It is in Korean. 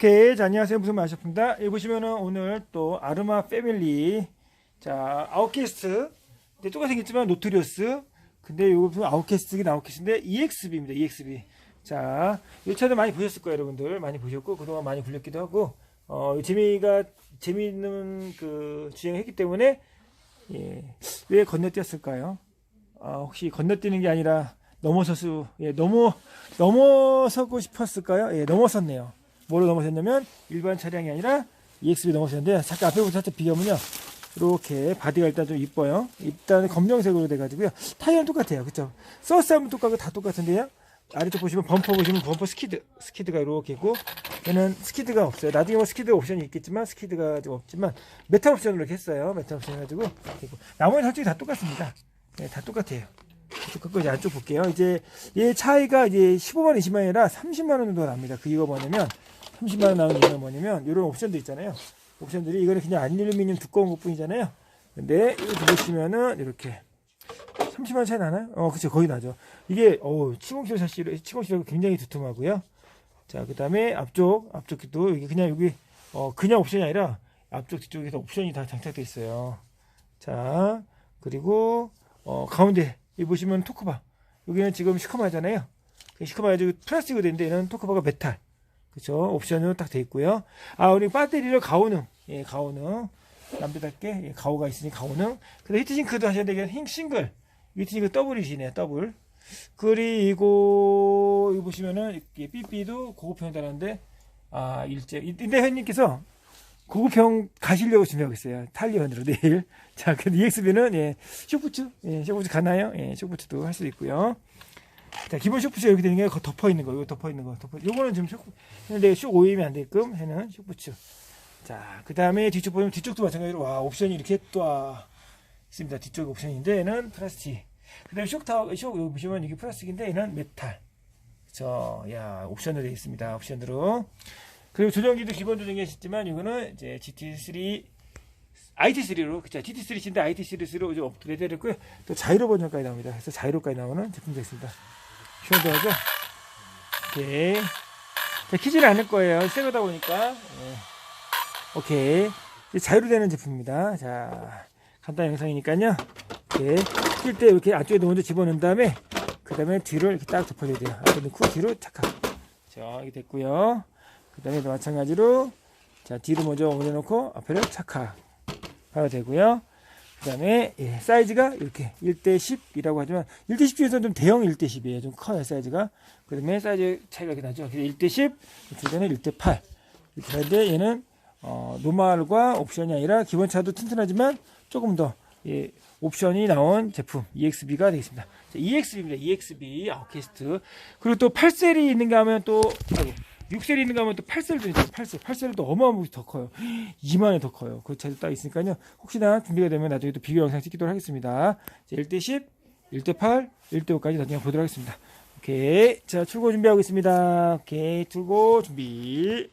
오케이. 자 안녕하세요. 무슨 마셨습니다 여기 보시면은 오늘 또 아르마 패밀리. 자 아웃캐스트. 근데 똑같이 생겼지만 노트리어스. 근데 요거 보면 아웃캐스트가 아웃캐스트인데 EXB입니다. EXB 자 이 차도 많이 보셨을 거예요 여러분들. 많이 보셨고 그동안 많이 굴렸기도 하고. 어 재미가 재미있는 그 주행을 했기 때문에 예, 왜 건너뛰었을까요? 아, 혹시 건너뛰는 게 아니라 넘어서수 예, 넘어 넘어서고 싶었을까요? 예 넘어섰네요 뭐로 넘어섰냐면 일반 차량이 아니라 EXB 넘어섰는데 잠깐 앞에부터 살짝 비교하면요. 이렇게 바디가 일단 좀 이뻐요. 일단 검정색으로 돼가지고요. 타이어는 똑같아요. 그쵸? 서스하면 똑같고 다 똑같은데요. 아래쪽 보시면 범퍼 보시면 범퍼 스키드 스키드가 이렇게 있고 얘는 스키드가 없어요. 나중에 뭐 스키드 옵션이 있겠지만 스키드가 좀 없지만 메탈 옵션으로 이렇게 했어요. 메탈 옵션 해가지고 있고. 나머지 설정이 다 똑같습니다. 네, 다 똑같아요. 똑같고 이제 안쪽 볼게요. 이제 얘 차이가 이제 15만 20만 원이라 30만 원 정도 납니다. 그 이유가 뭐냐면 30만 원 나오는 이유가 뭐냐면 이런 옵션도 있잖아요. 옵션들이 이거는 그냥 알루미늄 두꺼운 것 뿐이잖아요. 근데 이거 보시면은 이렇게 30만 원 차이 나나요? 어, 그쵸. 거의 나죠. 이게 어우 치공실 샤시로 치공실하고 굉장히 두툼하고요. 자 그다음에 앞쪽 앞쪽도 이게 그냥 여기 어 그냥 옵션이 아니라 앞쪽 뒤쪽에서 옵션이 다 장착돼 있어요. 자 그리고 어 가운데 여기 보시면 토크바. 여기는 지금 시커마잖아요. 시커마 가지고 플라스틱으로 되는데 얘는 토크바가 메탈 그쵸? 옵션으로 딱 돼 있고요. 아 우리 배터리로 가오능. 예 가오능. 남들답게 예, 가오가 있으니 가오능. 근데 히트싱크도 하셔야 되겠는 흰 싱글. 히트싱크 더블이시네요 더블. 그리고 여기 보시면은 이렇게 삐삐도 고급형이 달았는데 아 일제. 근데 현님께서 고급형 가시려고 준비하고 있어요. 탈리언으로 내일. 자 근데 EXB는 예 쇼부츠. 예 쇼부츠 가나요? 예 쇼부츠도 할 수 있고요 자 기본 쇼부츠 이렇게 되는 게 덮어 있는 거 이거 덮어 있는 거 덮어. 요거는 지금 쇼 근데 쇼 오염이 안 되게끔 해는 쇼부츠 자 그 다음에 뒤쪽 보면 뒤쪽도 마찬가지로 와 옵션이 이렇게 또 와, 있습니다. 뒤쪽 옵션인데 얘는 플라스틱. 그 다음에 쇼타워 쇼 여기 보시면 이게 플라스틱인데 얘는 메탈. 그쵸? 야 옵션으로 되어 있습니다. 옵션으로. 그리고 조정기도 기본 조정이 있지만 이거는 이제 GT3 IT3로 그쵸? GT3인데 IT3로 이제 업그레이드 했고요. 또 자이로 버전까지 나옵니다. 그래서 자이로까지 나오는 제품도 있습니다 시원하죠 오케이. 자, 키지는 않을 거예요. 새 거다 보니까. 예. 오케이. 자유로 되는 제품입니다. 자 간단한 영상이니까요. 이렇게 낄때 이렇게 안쪽에 먼저 집어넣은 다음에 그 다음에 뒤를 이렇게 딱 덮어줘야 돼요. 앞에 넣고 뒤로 착각. 자 이렇게 됐고요. 그 다음에 마찬가지로 자 뒤로 먼저 올려놓고 앞에를 착각. 하면 되고요 그 다음에 예, 사이즈가 이렇게 1대10이라고 하지만 1대10 중에서는 좀 대형 1대10이에요 좀 커요 사이즈가 그 다음에 사이즈 차이가 이렇게 나죠 1대10 이쪽에는 1대8 이렇게 하는데 얘는 어, 노멀과 옵션이 아니라 기본차도 튼튼하지만 조금 더 예, 옵션이 나온 제품 EXB가 되겠습니다. 자, EXB입니다. EXB 아웃캐스트. 그리고 또 8셀이 있는가 하면 또 아니 6셀이 있는가 하면 또 8셀도 있어요. 8셀. 8셀도 어마어마하게 더 커요. 2만에 더 커요. 그 차도 딱 있으니까요. 혹시나 준비가 되면 나중에 또 비교 영상 찍도록 하겠습니다. 자, 1대 10, 1대 8, 1대 5까지 나중에 보도록 하겠습니다. 오케이. 자, 출고 준비하고 있습니다. 오케이. 출고 준비.